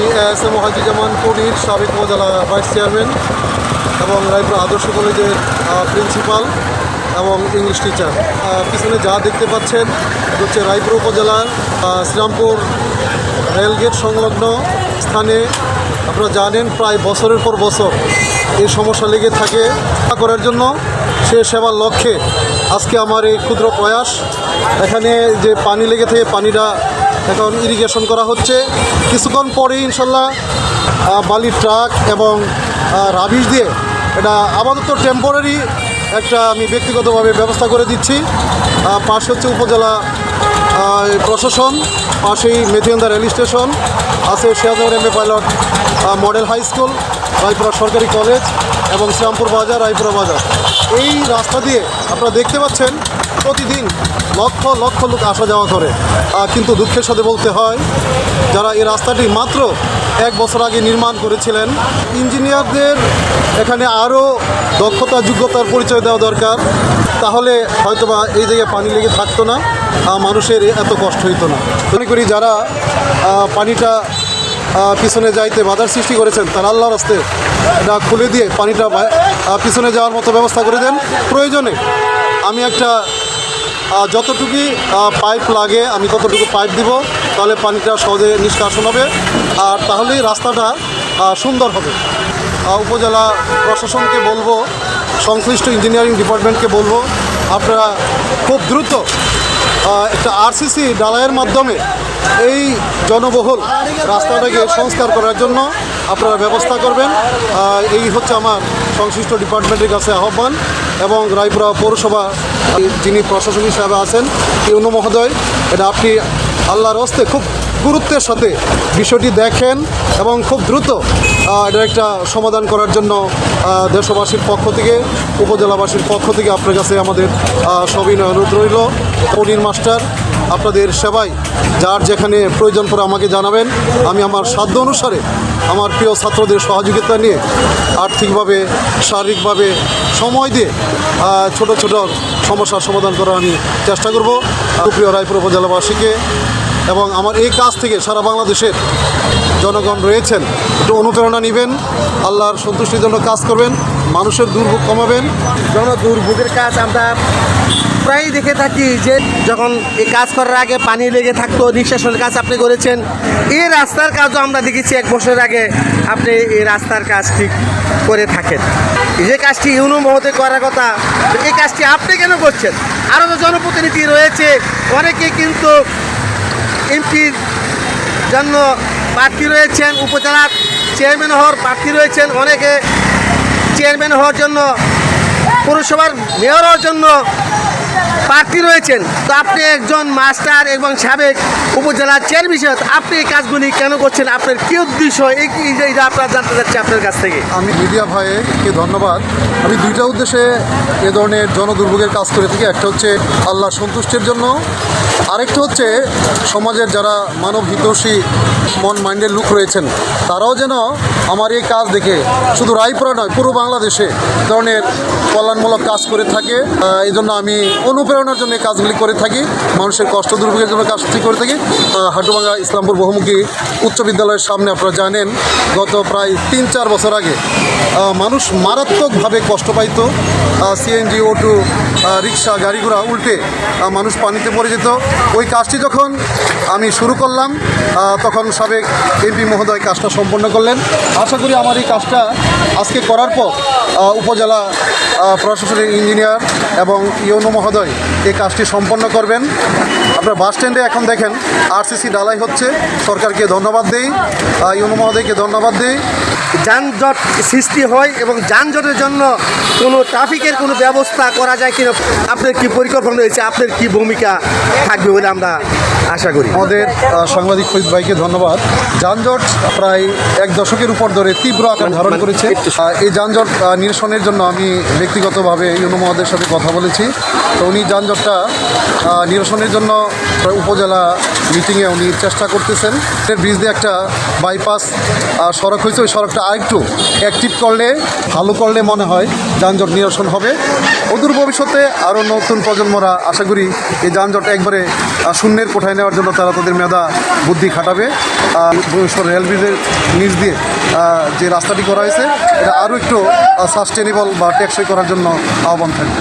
আমি S M হাজিজামান কবির, সাবেক উপজেলা ভাইস চেয়ারম্যান এবং রায়পুর আদর্শ কলেজের প্রিন্সিপাল এবং ইংলিশ টিচার। পিছনে যা দেখতে পাচ্ছেন হচ্ছে রায়পুর উপজেলার শ্রীরামপুর রেলগেট সংলগ্ন স্থানে। আপনারা জানেন, প্রায় বছরের পর বছর এই সমস্যা লেগে থাকে। করার জন্য সে সেবার লক্ষ্যে আজকে আমার এই ক্ষুদ্র প্রয়াস। এখানে যে পানি লেগে থেকে, পানিটা এখন ইরিগেশন করা হচ্ছে। কিছুক্ষণ পরে ইনশাল্লাহ বালির ট্রাক এবং রাবিশ দিয়ে এটা আপাতত টেম্পোরারি একটা আমি ব্যক্তিগতভাবে ব্যবস্থা করে দিচ্ছি। পাশে হচ্ছে উপজেলা প্রশাসন, পাশেই মেথিয়ান্দা রেল স্টেশন, আছে Shiyajnagar M A pilot model high school, Raipura সরকারি কলেজ এবং শ্রীরামপুর বাজার, রায়পুরা বাজার। এই রাস্তা দিয়ে আপনারা দেখতে পাচ্ছেন প্রতিদিন লক্ষ লক্ষ লোক আসা যাওয়া করে। কিন্তু দুঃখের সাথে বলতে হয়, যারা এই রাস্তাটি মাত্র এক বছর আগে নির্মাণ করেছিলেন, ইঞ্জিনিয়ারদের এখানে আরও দক্ষতা, যোগ্যতার পরিচয় দেওয়া দরকার। তাহলে হয়তোবা এই জায়গায় পানি লেগে থাকতো না মানুষের এত কষ্ট হইতো না। মনে করি যারা পানিটা পিছনে যাইতে বাধার সৃষ্টি করেছেন, তারা আল্লাহর রাস্তে এটা খুলে দিয়ে পানিটা পিছনে যাওয়ার মতো ব্যবস্থা করে দেন। প্রয়োজনে আমি একটা আহ, যতটুকুই পাইপ লাগে আমি ততটুকু পাইপ দিব তাহলে পানিটা সহজে নিষ্কাশন হবে। আর তাহলেই রাস্তাটা সুন্দর হবে। উপজেলা প্রশাসনকে বলব সংশ্লিষ্ট ইঞ্জিনিয়ারিং ডিপার্টমেন্টকে বলব আপনারা খুব দ্রুত একটা আরসিসি ডালাইয়ের মাধ্যমে এই জনবহুল রাস্তাটাকে সংস্কার করার জন্য আপনারা ব্যবস্থা করবেন। এই হচ্ছে আমার সংশ্লিষ্ট ডিপার্টমেন্টের কাছে আহ্বান এবং রায়পুরা পৌরসভা যিনি প্রশাসন হিসাবে আছেন ইউনু মহোদয়, এটা আপনি আল্লাহর হস্তে খুব গুরুত্বের সাথে বিষয়টি দেখেন এবং খুব দ্রুত এটার একটা সমাধান করার জন্য দেশবাসীর পক্ষ থেকে, উপজেলাবাসীর পক্ষ থেকে আপনার কাছে আমাদের সবিনয় অনুরোধ রইল। পনির মাস্টার, আপনাদের সেবায় যার যেখানে প্রয়োজন পড়ে আমাকে জানাবেন। আমি আমার সাধ্য অনুসারে আমার প্রিয় ছাত্রদের সহযোগিতা নিয়ে আর্থিকভাবে, শারীরিকভাবে সময় দিয়ে ছোট ছোট সমস্যার সমাধান করার আমি চেষ্টা করব। প্রিয় রায়পুর উপজেলাবাসীকে এবং আমার এই কাজ থেকে সারা বাংলাদেশের জনগণ রয়েছেন। একটু অনুপ্রেরণা নেবেন, আল্লাহর সন্তুষ্টির জন্য কাজ করবেন, মানুষের দুর্ভোগ কমাবেন। জন দুর্ভোগের কাজ আমরা প্রায়ই দেখে থাকি যে যখন এই কাজ করার আগে পানি লেগে থাকতো নিঃশ্বাসনের কাজ আপনি করেছেন, এই রাস্তার কাজও আমরা দেখেছি এক বছর আগে আপনি এই রাস্তার কাজটি করে থাকেন। যে কাজটি ইউনো মহতে করার কথা, এই কাজটি আপনি কেন করছেন? আরও তো জনপ্রতিনিধি রয়েছে, অনেকে কিন্তু এমপির জন্য প্রার্থী রয়েছেন উপজেলার চেয়ারম্যান হওয়ার প্রার্থী রয়েছেন অনেকে। চেয়ারম্যান হওয়ার জন্য, পৌরসভার মেয়র হওয়ার জন্য প্রার্থী রয়েছেন। তো আপনি একজন মাস্টার এবং সাবেক উপজেলার চেয়ারম্যান, আপনি এই কাজগুলি কেন করছেন? আপনার কি উদ্দেশ্য? এই এটা আপনারা জানতে চাচ্ছি আপনার কাছ থেকে। আমি মিডিয়া ভাইকে ধন্যবাদ। আমি দুইটা উদ্দেশ্যে এ ধরনের জনদুর্ভোগের কাজ করে থাকি। একটা হচ্ছে আল্লাহ সন্তুষ্টির জন্য। আরেকটা হচ্ছে সমাজের যারা মানব হিতৈষী মন মাইন্ডের লোক রয়েছেন, তারাও যেন আমার এই কাজ দেখে শুধু রায়পুরা নয়, পুরো বাংলাদেশে ধরনের কল্যাণমূলক কাজ করে থাকে। এই জন্য আমি অনুপ্রেরণার জন্য কাজগুলি করে থাকি। মানুষের কষ্ট দুর্ভোগের জন্য কাজটি করে থাকি। হাটুভাঙ্গা ইসলামপুর বহুমুখী উচ্চ বিদ্যালয়ের সামনে আপনারা জানেন, গত প্রায় তিন চার বছর আগে মানুষ মারাত্মকভাবে কষ্ট পাইত। সিএনজি অটো রিক্সা গাড়ি ঘোড়া উল্টে মানুষ পানিতে পড়ে যেত। ওই কাজটি যখন আমি শুরু করলাম তখন সাবেক এমপি মহোদয় কাজটা সম্পন্ন করলেন। আশা করি আমার এই কাজটা আজকে করার পর উপজেলা আহ, প্রশাসনের ইঞ্জিনিয়ার এবং ইউনো মহোদয় এই কাজটি সম্পন্ন করবেন। আপনার বাস স্ট্যান্ডে এখন দেখেন আরসিসি ডালাই হচ্ছে। সরকারকে ধন্যবাদ দেই। ইউনো মহোদয়কে ধন্যবাদ দেই। যানজট সৃষ্টি হয় এবং যানজটের জন্য কোনো ট্রাফিকের কোনো ব্যবস্থা করা যায় কিনা আপনার কি পরিকল্পনা রয়েছে? আপনার কি ভূমিকা থাকবে বলে আমরা আশা করি। আমাদের সাংবাদিক ফরিদ ভাইকে ধন্যবাদ। যানজট প্রায় এক দশকের উপর ধরে তীব্র আকার ধারণ করেছে। এই যানজট নিরসনের জন্য আমি ব্যক্তিগতভাবে ইউনো মহাদের সাথে কথা বলেছি। তো উনি যানজটটা নিরসনের জন্য উপজেলা মিটিংয়ে উনি চেষ্টা করতেছেন। ব্রিজ দিয়ে একটা বাইপাস সড়ক হয়েছে। ওই সড়কটা আরেকটু অ্যাক্টিভ করলে, ভালো করলে মনে হয় যানজট নিরসন হবে। অদূর ভবিষ্যতে আরও নতুন প্রজন্মরা, আশা করি এই যানজট একবারে শূন্যের কোঠায় নেওয়ার জন্য তারা তাদের মেধা, বুদ্ধি খাটাবে। রেল ব্রিজের নিচ দিয়ে যে রাস্তাটি করা হয়েছে, এটা আরও একটু সাস্টেনেবল বা টেকসই করার জন্য আহ্বান থাকবে।